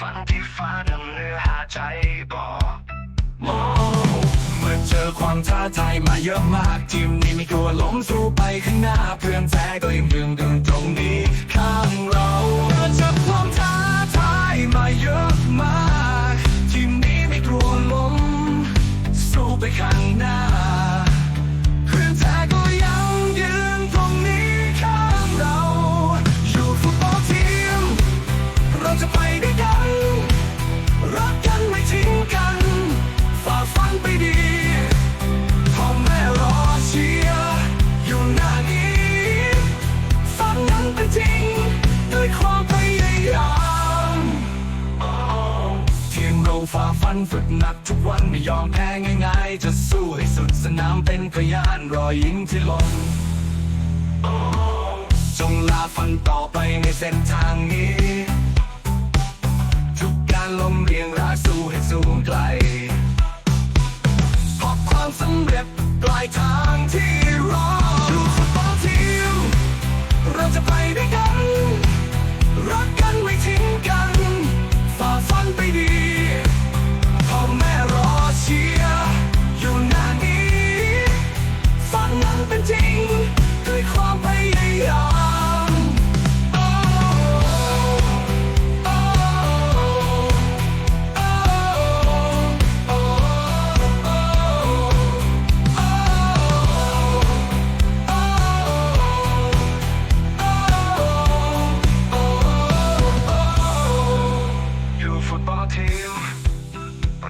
ฝันที่ฟ้าดังเรือหาใจบอกเมื่อเจอความท้าทายมาเยอะมากทีมนี้ไม่กลัวล้มสู้ไปข้างหน้าเพื่อนแท้ วันฝึกหนักทุกวันไม่ยอมแพ้ง่ายๆ จะสู้ให้สุดสนามเป็นพยานรอยยิ้มที่ลงจงลาฟันต่อไปในเส้นทางนี้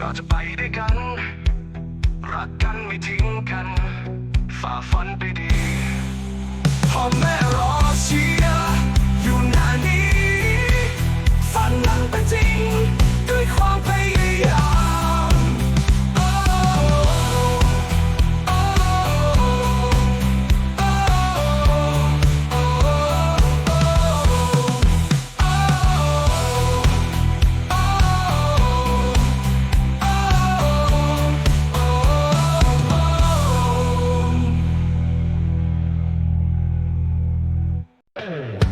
เราจะไปด้วยกัน รักกันไม่ทิ้งกัน ฝ่าฟันไปดีพ่อแม่รอชี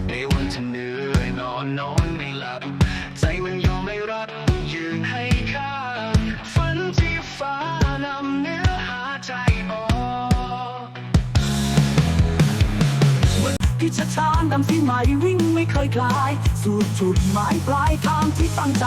ในวันที่เหนื่อยนอนนอนไม่หลับ ใจมันยอมไม่รับ ยืนให้ข้างฝันที่ฟ้านำเนื้อหาใจออกพิชชานำที่ใหม่วิ่งไม่เคยคลาย สู่จุดหมายปลายทางที่ตั้งใจ